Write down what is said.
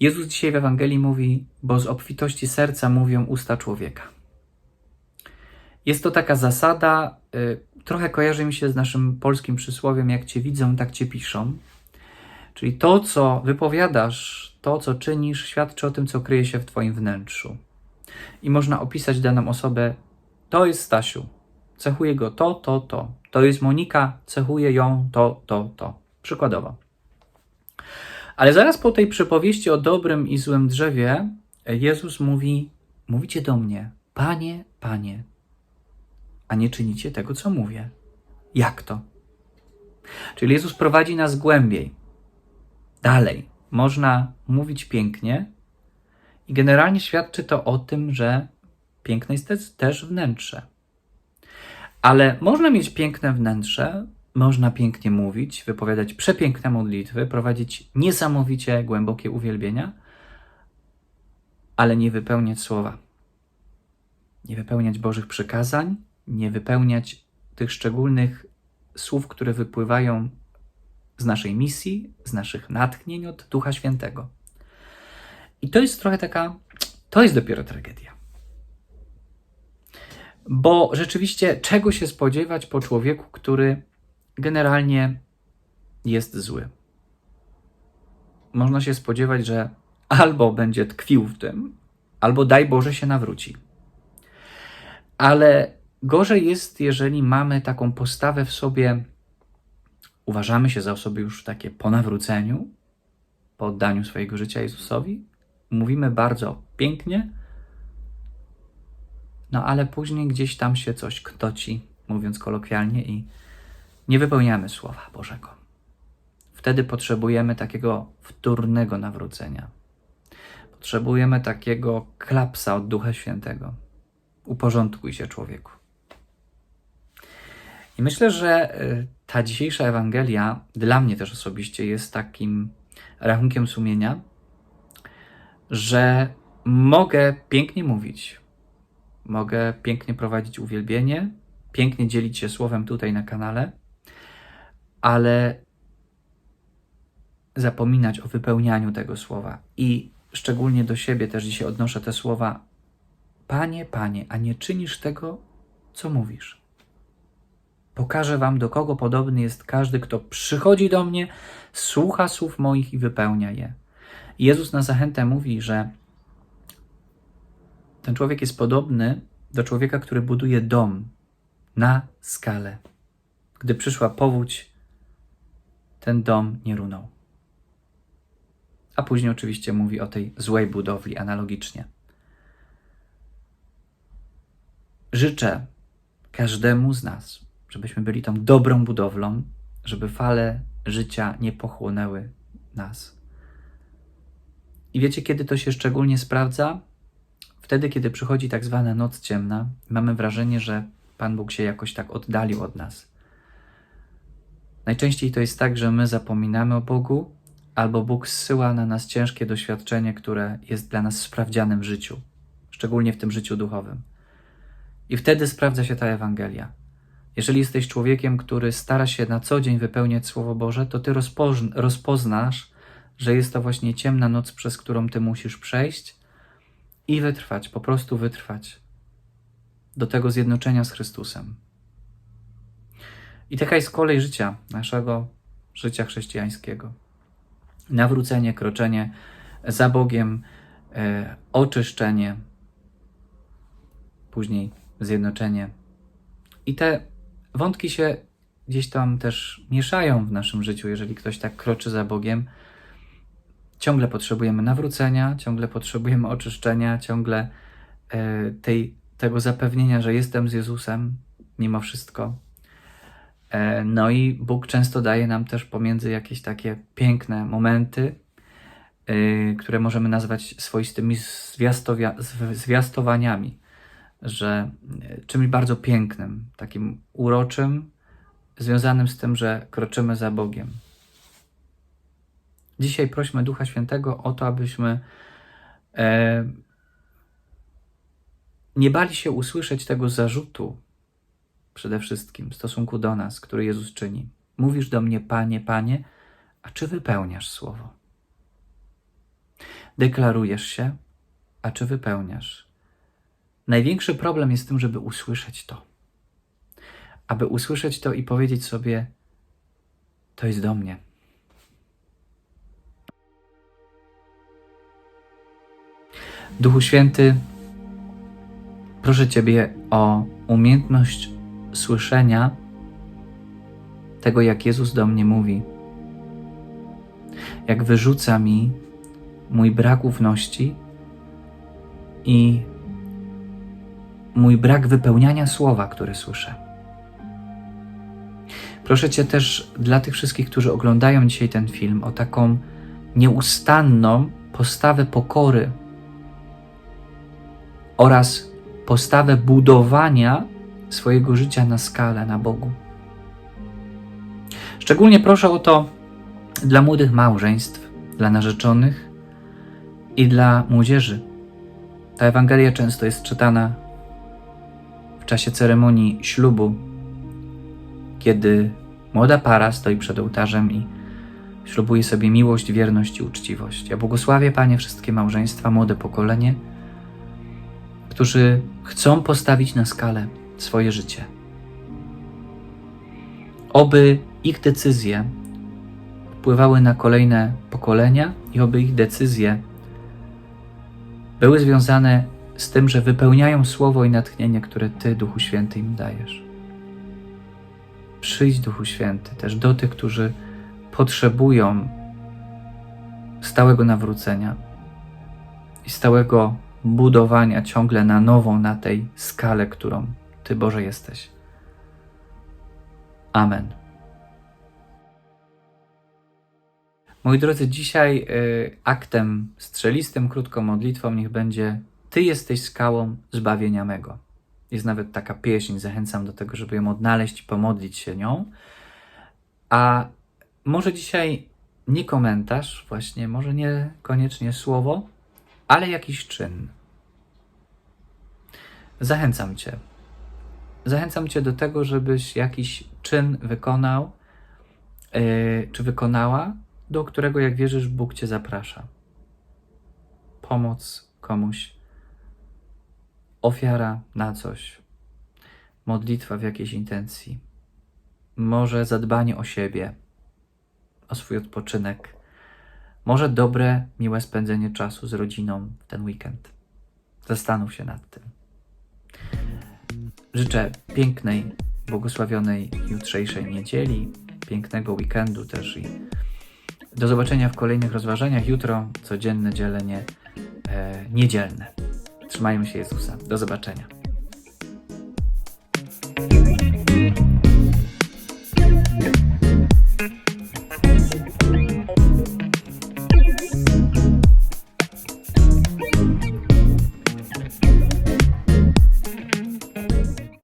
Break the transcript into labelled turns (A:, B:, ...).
A: Jezus dzisiaj w Ewangelii mówi, bo z obfitości serca mówią usta człowieka. Jest to taka zasada, y, trochę kojarzy mi się z naszym polskim przysłowiem, jak cię widzą, tak cię piszą. Czyli to, co wypowiadasz, to, co czynisz, świadczy o tym, co kryje się w twoim wnętrzu. I można opisać daną osobę, to jest Stasiu, cechuje go to, to, to. To jest Monika, cechuje ją to, to, to. Przykładowo. Ale zaraz po tej przypowieści o dobrym i złym drzewie, Jezus mówi: Mówicie do mnie, Panie, Panie, a nie czynicie tego, co mówię. Jak to? Czyli Jezus prowadzi nas głębiej. Dalej. Można mówić pięknie, i generalnie świadczy to o tym, że piękne jest też wnętrze. Ale można mieć piękne wnętrze, można pięknie mówić, wypowiadać przepiękne modlitwy, prowadzić niesamowicie głębokie uwielbienia, ale nie wypełniać słowa. Nie wypełniać Bożych przykazań, nie wypełniać tych szczególnych słów, które wypływają z naszej misji, z naszych natchnień od Ducha Świętego. I to jest trochę taka, to jest dopiero tragedia. Bo rzeczywiście czego się spodziewać po człowieku, który generalnie jest zły? Można się spodziewać, że albo będzie tkwił w tym, albo daj Boże się nawróci. Ale gorzej jest, jeżeli mamy taką postawę w sobie, uważamy się za osoby już takie po nawróceniu, po oddaniu swojego życia Jezusowi, mówimy bardzo pięknie, no ale później gdzieś tam się coś ktoci, mówiąc kolokwialnie, i nie wypełniamy Słowa Bożego. Wtedy potrzebujemy takiego wtórnego nawrócenia. Potrzebujemy takiego klapsa od Ducha Świętego. Uporządkuj się, człowieku. I myślę, że y, ta dzisiejsza Ewangelia dla mnie też osobiście jest takim rachunkiem sumienia, że mogę pięknie mówić, mogę pięknie prowadzić uwielbienie, pięknie dzielić się słowem tutaj na kanale, ale zapominać o wypełnianiu tego słowa. I szczególnie do siebie też dzisiaj odnoszę te słowa: Panie, Panie, a nie czynisz tego, co mówisz. Pokażę wam, do kogo podobny jest każdy, kto przychodzi do mnie, słucha słów moich i wypełnia je. Jezus na zachętę mówi, że ten człowiek jest podobny do człowieka, który buduje dom na skalę. Gdy przyszła powódź, ten dom nie runął. A później oczywiście mówi o tej złej budowli analogicznie. Życzę każdemu z nas, żebyśmy byli tą dobrą budowlą, żeby fale życia nie pochłonęły nas. I wiecie, kiedy to się szczególnie sprawdza? Wtedy, kiedy przychodzi tak zwana noc ciemna, mamy wrażenie, że Pan Bóg się jakoś tak oddalił od nas. Najczęściej to jest tak, że my zapominamy o Bogu, albo Bóg zsyła na nas ciężkie doświadczenie, które jest dla nas sprawdzianem w życiu, szczególnie w tym życiu duchowym. I wtedy sprawdza się ta Ewangelia. Jeżeli jesteś człowiekiem, który stara się na co dzień wypełniać Słowo Boże, to ty rozpoznasz, że jest to właśnie ciemna noc, przez którą ty musisz przejść i wytrwać, po prostu wytrwać do tego zjednoczenia z Chrystusem. I taka jest kolej życia, naszego życia chrześcijańskiego. Nawrócenie, kroczenie za Bogiem, e, oczyszczenie, później zjednoczenie. I te wątki się gdzieś tam też mieszają w naszym życiu, jeżeli ktoś tak kroczy za Bogiem ciągle potrzebujemy nawrócenia, ciągle potrzebujemy oczyszczenia, ciągle e, tej, tego zapewnienia, że jestem z Jezusem mimo wszystko. E, no i Bóg często daje nam też pomiędzy jakieś takie piękne momenty, e, które możemy nazwać swoistymi zwiastowaniami, że czymś bardzo pięknym, takim uroczym, związanym z tym, że kroczymy za Bogiem. Dzisiaj prośmy Ducha Świętego o to, abyśmy e, nie bali się usłyszeć tego zarzutu przede wszystkim w stosunku do nas, który Jezus czyni. Mówisz do mnie, Panie, Panie, a czy wypełniasz słowo? deklarujesz się, a czy wypełniasz. Największy problem jest w tym, żeby usłyszeć to. Aby usłyszeć to i powiedzieć sobie: To jest do mnie. Duchu Święty, proszę Ciebie o umiejętność słyszenia tego, jak Jezus do mnie mówi, jak wyrzuca mi mój brak ufności i mój brak wypełniania słowa, które słyszę. Proszę Cię też dla tych wszystkich, którzy oglądają dzisiaj ten film, o taką nieustanną postawę pokory oraz postawę budowania swojego życia na skalę, na Bogu. Szczególnie proszę o to dla młodych małżeństw, dla narzeczonych i dla młodzieży. Ta Ewangelia często jest czytana w czasie ceremonii ślubu, kiedy młoda para stoi przed ołtarzem i ślubuje sobie miłość, wierność i uczciwość. Ja błogosławię Panie wszystkie małżeństwa, młode pokolenie, którzy chcą postawić na skalę swoje życie. Oby ich decyzje wpływały na kolejne pokolenia i oby ich decyzje były związane z tym, że wypełniają słowo i natchnienie, które Ty, Duchu Święty, im dajesz. Przyjdź, Duchu Święty, też do tych, którzy potrzebują stałego nawrócenia i stałego budowania ciągle na nowo na tej skale, którą Ty, Boże, jesteś. Amen. Moi drodzy, dzisiaj y, aktem strzelistym, krótką modlitwą niech będzie Ty jesteś skałą zbawienia mego. Jest nawet taka pieśń, zachęcam do tego, żeby ją odnaleźć i pomodlić się nią. A może dzisiaj nie komentarz, właśnie, może nie koniecznie słowo, ale jakiś czyn. Zachęcam Cię. Zachęcam Cię do tego, żebyś jakiś czyn wykonał, yy, czy wykonała, do którego, jak wierzysz, Bóg Cię zaprasza. Pomoc komuś, ofiara na coś, modlitwa w jakiejś intencji, może zadbanie o siebie, o swój odpoczynek, może dobre, miłe spędzenie czasu z rodziną w ten weekend. Zastanów się nad tym. Życzę pięknej, błogosławionej jutrzejszej niedzieli, pięknego weekendu też i do zobaczenia w kolejnych rozważaniach. Jutro codzienne dzielenie e, niedzielne. Trzymajmy się Jezusa. Do zobaczenia.